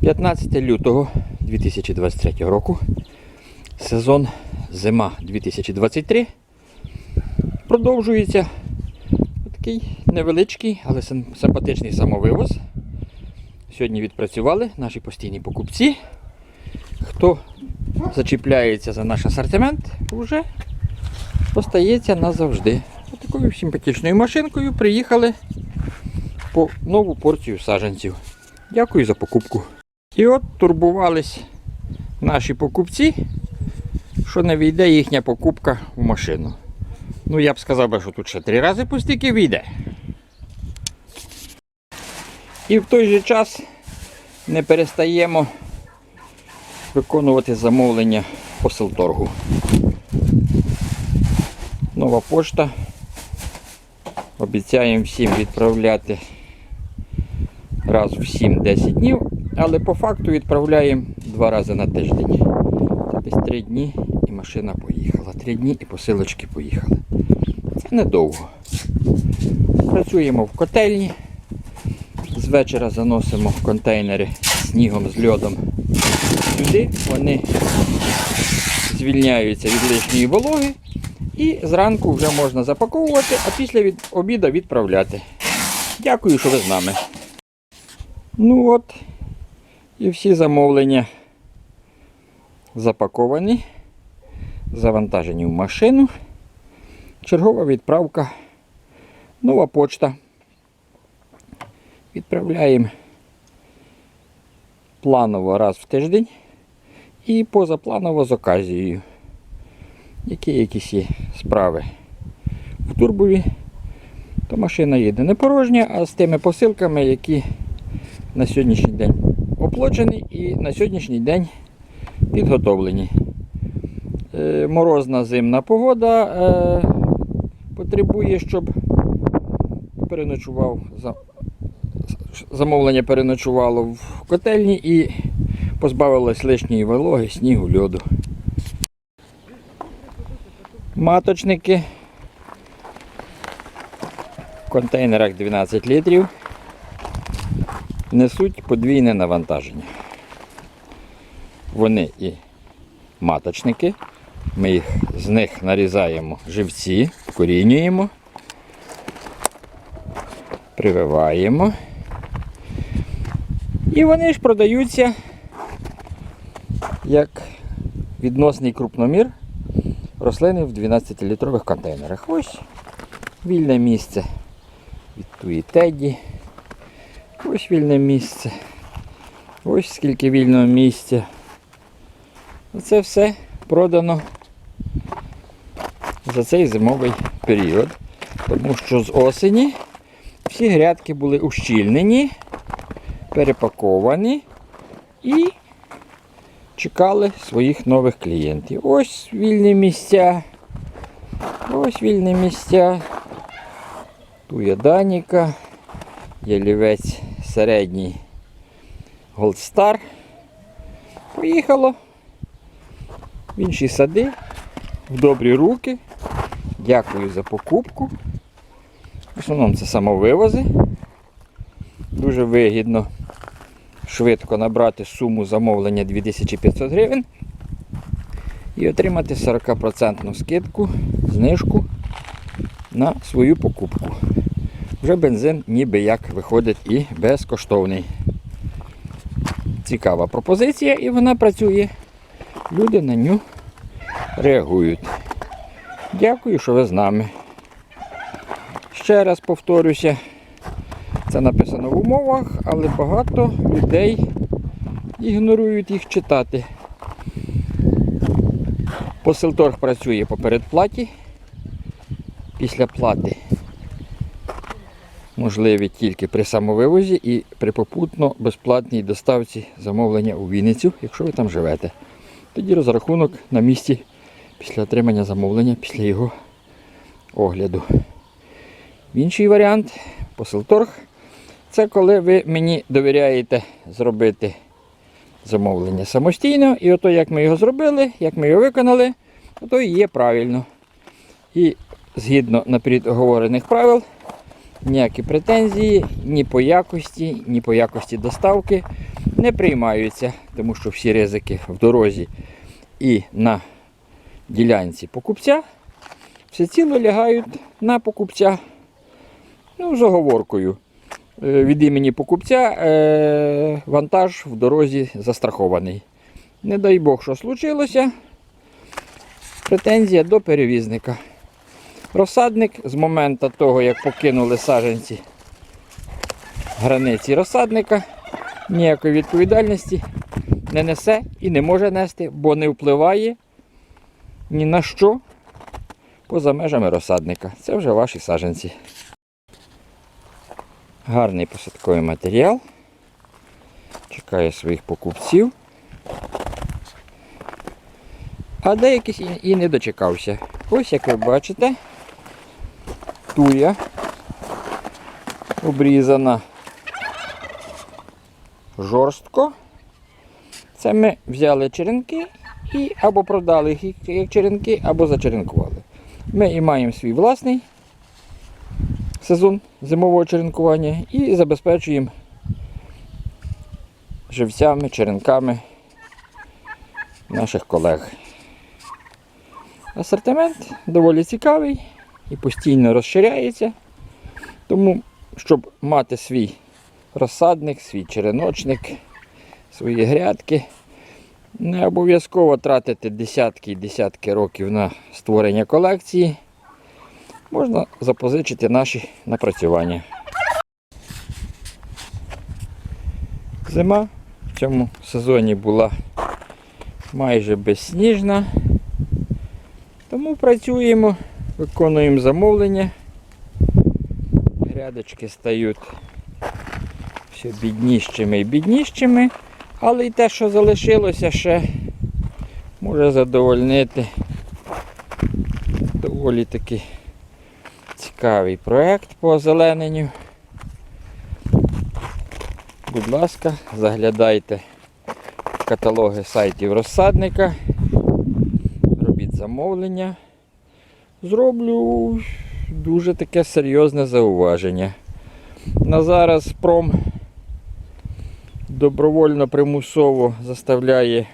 15 лютого 2023 року. Сезон зима 2023 продовжується. Такий невеличкий, але симпатичний самовивоз. Сьогодні відпрацювали наші постійні покупці. Хто зачіпляється за наш асортимент, вже остається назавжди. Такою симпатичною машинкою приїхали по нову порцію саджанців. Дякую за покупку. І от турбувались наші покупці, що не війде їхня покупка в машину. Ну, я б сказав, би, що тут ще три рази пустики війде. І в той же час не перестаємо виконувати замовлення по селторгу. Нова пошта. Обіцяємо всім відправляти раз в 7-10 днів, але по факту відправляємо два рази на тиждень. Це десь 3 дні і машина поїхала. 3 дні і посилочки поїхали. Це недовго. Працюємо в котельні. З вечора заносимо контейнери снігом, з льодом сюди. Вони звільняються від лишньої вологи. І зранку вже можна запаковувати, а після від обіду відправляти. Дякую, що ви з нами. Ну от, і всі замовлення запаковані, завантажені в машину. Чергова відправка, нова почта. Відправляємо планово раз в тиждень і позапланово з оказією. Які якісь є справи в турбові, то машина їде не порожня, а з тими посилками, які на сьогоднішній день оплачені і на сьогоднішній день підготовлені. Е, морозна зимна погода е, потребує, щоб переночував замовлення переночувало в котельні і позбавилось лишньої вологи, снігу, льоду. Маточники. В контейнерах 12 літрів несуть подвійне навантаження. Вони і маточники. Ми їх, з них нарізаємо живці, вкорінюємо, прививаємо. І вони ж продаються як відносний крупномір рослини в 12-літрових контейнерах. Ось вільне місце від туї теді. Ось вільне місце. Ось скільки вільного місця. Це все продано за цей зимовий період. Тому що з осені всі грядки були ущільнені, перепаковані і чекали своїх нових клієнтів. Ось вільні місця. Ось вільні місця. Ту є Даніка, ялівець середній Голдстар. Поїхало в інші сади, в добрі руки. Дякую за покупку. В основному це самовивози. Дуже вигідно швидко набрати суму замовлення 2500 гривень і отримати 40% скидку, знижку на свою покупку. Вже бензин ніби як виходить і безкоштовний. Цікава пропозиція і вона працює. Люди на нього реагують. Дякую, що ви з нами. Ще раз повторюся, це написано в умовах, але багато людей ігнорують їх читати. Посилторг працює по передплаті. Після плати можливі тільки при самовивозі і при попутно безплатній доставці замовлення у Вінницю, якщо ви там живете. Тоді розрахунок на місці після отримання замовлення, після його огляду. Інший варіант посилторг це коли ви мені довіряєте зробити замовлення самостійно. І ото як ми його зробили, як ми його виконали, то і є правильно. І згідно наперед оговорених правил, ніякі претензії ні по якості, ні по якості доставки не приймаються, тому що всі ризики в дорозі і на ділянці покупця всеціло лягають на покупця. Ну, з оговоркою. Е, Від імені покупця е, вантаж в дорозі застрахований. Не дай Бог, що случилося. Претензія до перевізника. Розсадник з моменту того, як покинули саджанці границі розсадника, ніякої відповідальності не несе і не може нести, бо не впливає ні на що поза межами розсадника. Це вже ваші саджанці. Гарний посадковий матеріал. Чекає своїх покупців. А деяких і, і не дочекався. Ось як ви бачите, туя обрізана жорстко. Це ми взяли черенки і або продали їх як черенки, або зачеренкували. Ми і маємо свій власний сезон зимового черенкування і забезпечуємо живцями, черенками наших колег. Асортимент доволі цікавий і постійно розширяється. Тому, щоб мати свій розсадник, свій череночник, свої грядки, не обов'язково тратити десятки і десятки років на створення колекції. Можна запозичити наші напрацювання. Зима в цьому сезоні була майже безсніжна. Тому працюємо, виконуємо замовлення. Грядочки стають все бідніщими і бідніщими, але й те, що залишилося ще, може задовольнити доволі таки цікавий проєкт по озелененню. Будь ласка, заглядайте в каталоги сайтів розсадника, робіть замовлення. Зроблю дуже таке серйозне зауваження. На зараз пром добровольно примусово заставляє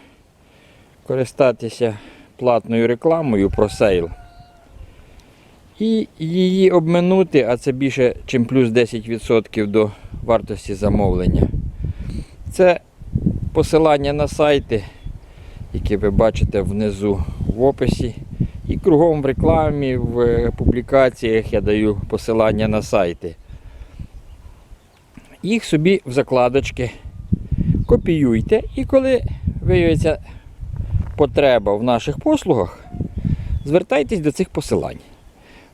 користатися платною рекламою про сейл. І її обминути, а це більше, ніж плюс 10% до вартості замовлення. Це посилання на сайти, які ви бачите внизу в описі. І кругом в рекламі, в е, публікаціях я даю посилання на сайти. Їх собі в закладочки копіюйте і коли виявиться потреба в наших послугах, звертайтесь до цих посилань.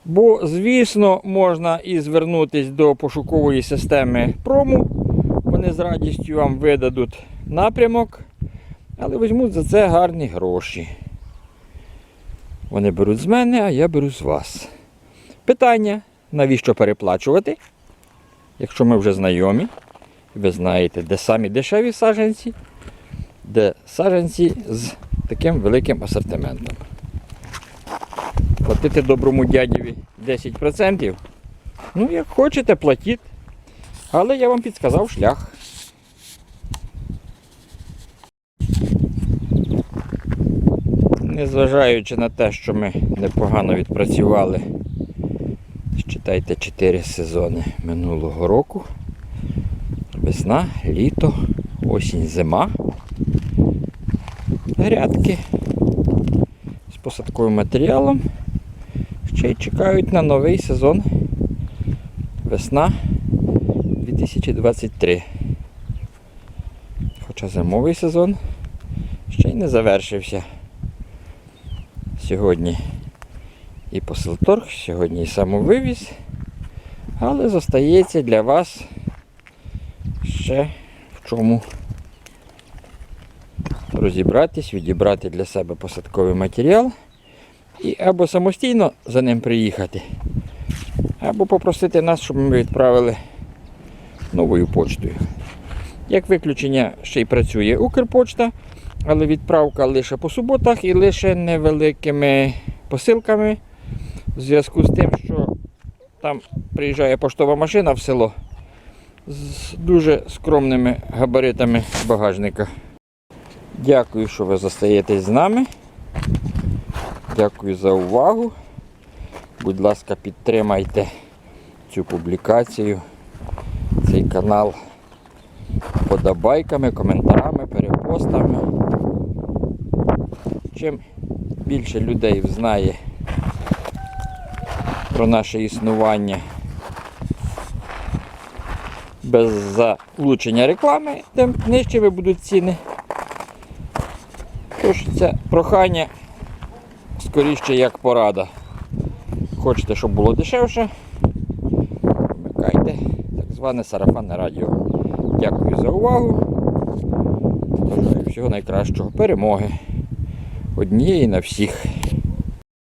Бо, звісно, можна і звернутися до пошукової системи прому. Вони з радістю вам видадуть напрямок, але візьмуть за це гарні гроші. Вони беруть з мене, а я беру з вас. Питання, навіщо переплачувати? Якщо ми вже знайомі, ви знаєте, де самі дешеві саджанці, де саджанці з таким великим асортиментом. Платити доброму дядєві 10%. Ну, як хочете, платіть. Але я вам підказав шлях. Незважаючи на те, що ми непогано відпрацювали, считайте 4 сезони минулого року. Весна, літо, осінь, зима. Грядки з посадковим матеріалом ще й чекають на новий сезон весна 2023. Хоча зимовий сезон ще й не завершився. Сьогодні і посилторг, сьогодні і самовивіз, але зостається для вас ще в чому розібратись, відібрати для себе посадковий матеріал і або самостійно за ним приїхати, або попросити нас, щоб ми відправили новою почтою. Як виключення ще й працює Укрпочта, але відправка лише по суботах і лише невеликими посилками. В зв'язку з тим, що Там приїжджає поштова машина в село з дуже скромними габаритами багажника. Дякую, що ви зостаєтесь з нами. Дякую за увагу. Будь ласка, підтримайте цю публікацію, цей канал подобайками, коментарами, перепостами. Чим більше людей знає про наше існування без залучення реклами, тим нижчими будуть ціни. Тож це прохання скоріше як порада. Хочете, щоб було дешевше, вмикайте так зване сарафанне радіо. Дякую за увагу. Всього найкращого. Перемоги. Однієї на всіх.